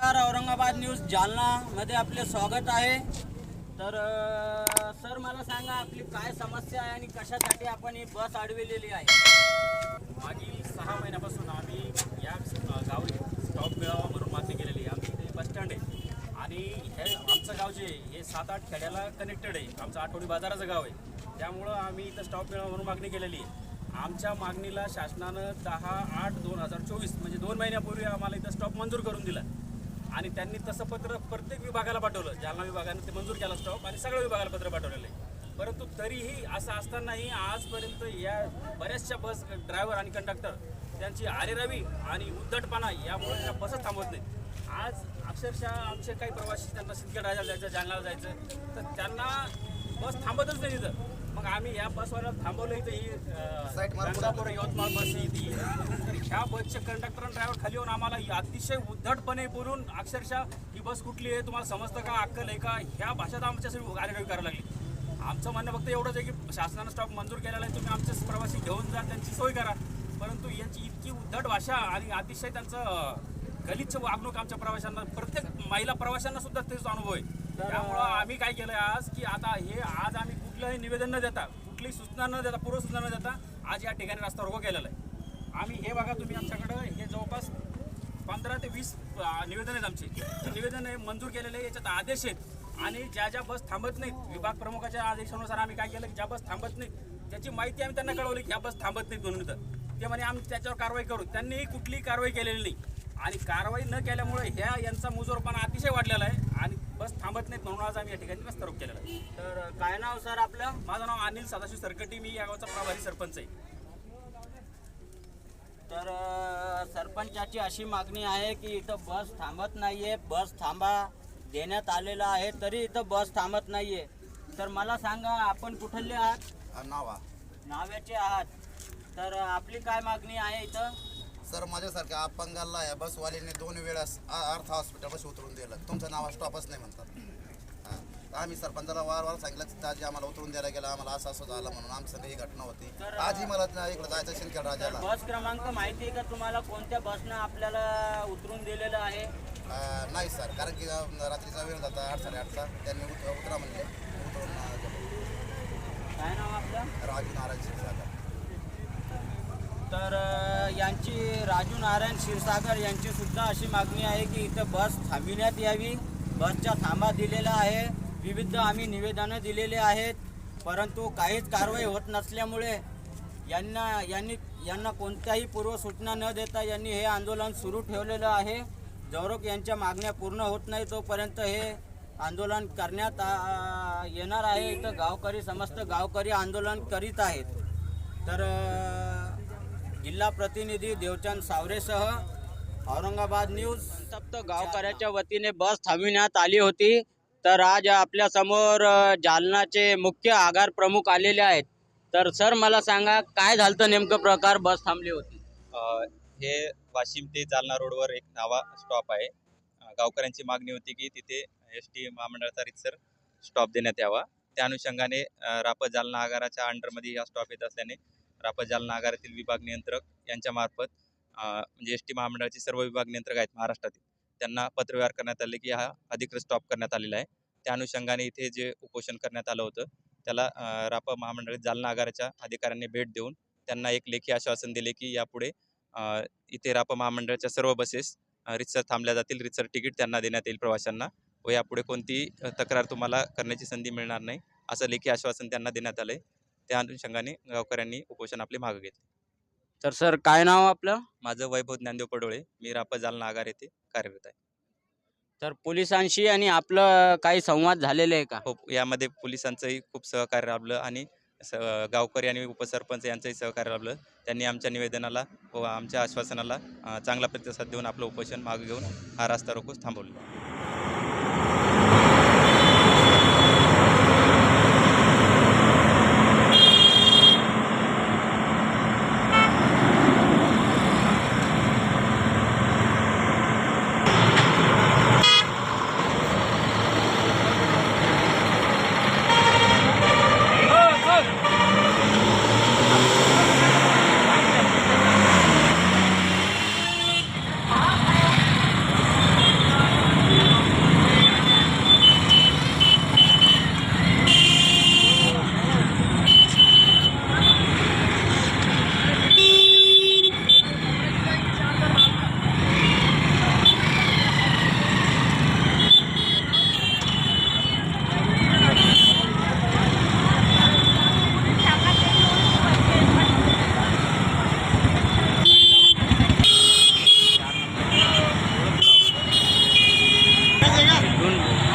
नमस्कार औरंगाबाद न्यूज जालना मध्ये आपले स्वागत आहे. तर सर मला सांगा आपली काय समस्या आहे आणि कशासाठी आपण ही बस अडविलेली आहे? मागील सहा महिन्यापासून आम्ही या गावी स्टॉप मिळावा म्हणून मागणी केलेली आहे. आमच्या इथे बसस्टँड आहे. आणि हे आमचं गाव जे आहे हे सात आठ खेड्याला कनेक्टेड आहे. आमचं आठवडी बाजाराचं गाव आहे. त्यामुळं आम्ही इथं स्टॉप मिळावा म्हणून मागणी केलेली आहे. आमच्या मागणीला शासनानं दहा आठ दोन हजार चोवीस म्हणजे दोन महिन्यापूर्वी आम्हाला इथं स्टॉप मंजूर करून दिला. आणि त्यांनी तसं पत्र प्रत्येक विभागाला पाठवलं. जालना विभागाने ते मंजूर केला स्टॉप आणि सगळ्या विभागाला पत्र पाठवलेलं आहे. परंतु तरीही असं असतानाही आजपर्यंत या बऱ्याचशा बस ड्रायव्हर आणि कंडक्टर त्यांची आरेरावी आणि उद्धटपणा यामुळे त्या बसच थांबवत नाहीत. आज अक्षरशः आमचे काही प्रवासी त्यांना सिंदखेड राजाला जायचं जालन्याला जायचं तर त्यांना बस थांबतच नाही तिथं. मग आम्ही या बसवाला थांबवलं इथं ही गंगापूर यवतमाळ बस तर ह्या बसचे कंडक्टर आणि ड्रायव्हर खाली येऊन आम्हाला ही अतिशय उद्धटपणे बोलून अक्षरशः ही बस कुठली आहे तुम्हाला समजतं का अक्कल आहे का? ह्या भाषेत आमच्यासाठी आरेरावी करायला लागली. आमचं म्हणणं फक्त एवढंच आहे की शासनानं स्टॉप मंजूर केलेला आहे तुम्ही आमचे प्रवासी घेऊन जा त्यांची सोय करा. परंतु यांची इतकी उद्धट भाषा आणि अतिशय त्यांचं गलिच्छ वागणूक आमच्या प्रवाशांना प्रत्येक महिला प्रवाशांना सुद्धा तेच अनुभव आहे. त्यामुळं आम्ही काय केलं आज की आता हे आज आम्ही कुठलंही निवेदन न देता कुठलीही सूचना न देता पूर्वसूचना न देता आज या ठिकाणी रस्ता रोको केलेला आहे. आम्ही हे बघा तुम्ही आमच्याकडं हे जवळपास पंधरा ते वीस निवेदन आहेत आमचे. निवेदन हे मंजूर केलेले याच्यात आदेश आहेत. आणि ज्या ज्या बस थांबत नाहीत विभाग प्रमुखाच्या आदेशानुसार आम्ही काय केलं की ज्या बस थांबत नाहीत त्याची माहिती आम्ही त्यांना कळवली की ह्या बस थांबत नाहीत दोन मिनिटं ते म्हणे आम्ही त्याच्यावर कारवाई करू. त्यांनीही कुठलीही कारवाई केलेली नाही. आणि कारवाई न केल्यामुळे ह्या यांचा मुजोरपणा अतिशय वाढलेला आहे. आणि बस थांबत नाहीत म्हणून आज आम्ही या ठिकाणी रस्ता रोक केलेला आहे. तर काय नाव सर आपलं? माझं नाव अनिल सदाशिव सरकटी मी या गावचा प्रभारी सरपंच आहे. तर अ, सरपंचाची अशी मागणी आहे की इथं बस थांबत नाहीये बस थांबा देण्यात आलेला आहे तरी इथं बस थांबत नाहीये. तर मला सांगा आपण कुठले आहात? नावा. नाव्याचे आहात. तर आपली काय मागणी आहे इथं? सर माझ्यासारख्या अपंगाला या बसवाल्याने दोन वेळास आ- अर्थ हॉस्पिटलपाशी उतरून दिलं. तुमचं नाव स्टॉपच नाही म्हणतात. आम्ही सरपंचाला वार वार सांगितलं की ताजी आम्हाला उतरून द्यायला गेलं. आम्हाला असं असं झालं म्हणून आमचं ही घटना होती. आजही मला इकडे जायचं शिंदखेड राजाला. बस क्रमांक माहिती आहे का तुम्हाला? कोणत्या बसनं आपल्याला उतरून दिलेलं आहे? नाही सर. कारण की रात्रीचा वेळ जाता आठ साडेआठचा त्यांनी उत- उतरा म्हणले. उतरून. काय नाव आपलं? राजू नारायण क्षीरसागर तर यांची राजू नारायण क्षीरसागर यांची सुद्धा अशी मागणी आहे की इथं बस थांबविण्यात यावी. बसच्या थांबा दिलेला आहे. विविध आम्ही निवेदनं दिलेले आहेत. परंतु काहीच कारवाई होत नसल्यामुळे यांना यांनी यांना कोणत्याही पूर्वसूचना न देता यांनी हे आंदोलन सुरू ठेवलेलं आहे. जवरोक यांच्या मागण्या पूर्ण होत नाही तोपर्यंत हे आंदोलन करण्यात आ, येणार आहे. इथं गावकरी समस्त गावकरी आंदोलन करीत आहेत. तर जिल्हा प्रतिनिधी देवचंद सावरेसह औरंगाबाद न्यूज. संतप्त गावकऱ्याच्या वतीने बस थांबविण्यात आली होती. तर आज आपल्यासमोर अ, जालनाचे मुख्य आगार प्रमुख आलेले आहेत. तर सर मला सांगा काय झालं नेमकं प्रकार बस थांबली होती? हे वाशिम ते जालना रोडवर एक नावा स्टॉप आहे. गावकऱ्यांची मागणी होती की तिथे एस टी महामंडळाचा रितसर स्टॉप देण्यात यावा. त्या अनुषंगाने रापत जालना आगाराच्या अंडरमध्ये हा स्टॉप येत असल्याने रापा जालना आगारातील विभाग नियंत्रक यांच्यामार्फत म्हणजे एस टी महामंडळाचे सर्व विभाग नियंत्रक आहेत महाराष्ट्रातील. त्यांना पत्रव्यवहार करण्यात आले की हा अधिकृत स्टॉप करण्यात आलेला आहे. त्या अनुषंगाने इथे जे उपोषण करण्यात आलं होतं त्याला रापा महामंडळात जालना आगाराच्या अधिकाऱ्यांनी भेट देऊन त्यांना एक लेखी आश्वासन दिले की यापुढे इथे रापा महामंडळाच्या सर्व बसेस रितसर थांबल्या जातील रितसर तिकीट त्यांना देण्यात येईल प्रवाशांना व यापुढे कोणतीही तक्रार तुम्हाला करण्याची संधी मिळणार नाही असं लेखी आश्वासन त्यांना देण्यात आलं आहे त्या अनुषंगाने गावकऱ्यांनी उपोषण आपले मागं घेतले. तर सर काय नाव आपलं? माझं वैभव ज्ञानदेव पडोळे मी रापा जालना आगार येथे कार्यरत आहे. तर पोलिसांशी आणि आपलं काही संवाद झालेले आहे का? हो यामध्ये पोलिसांचंही खूप सहकार्य लाभलं आणि स गावकरी आणि उपसरपंच यांचंही सहकार्य लाभलं. त्यांनी आमच्या निवेदनाला व आमच्या आश्वासनाला चांगला प्रतिसाद देऊन आपलं उपोषण मागे घेऊन हा रास्ता रोकोच थांबवलं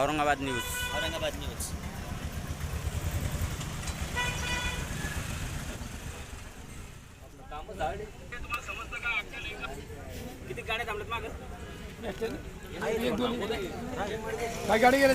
औरंगाबाद न्यूज. औरंगाबाद न्यूज. किती गाड्या थांबल्यात मागं? एक दोन काय गाडी गेले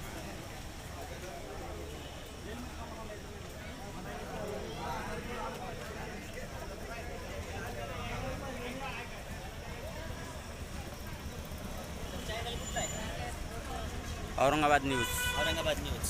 औरंगाबाद न्यूज औरंगाबाद न्यूज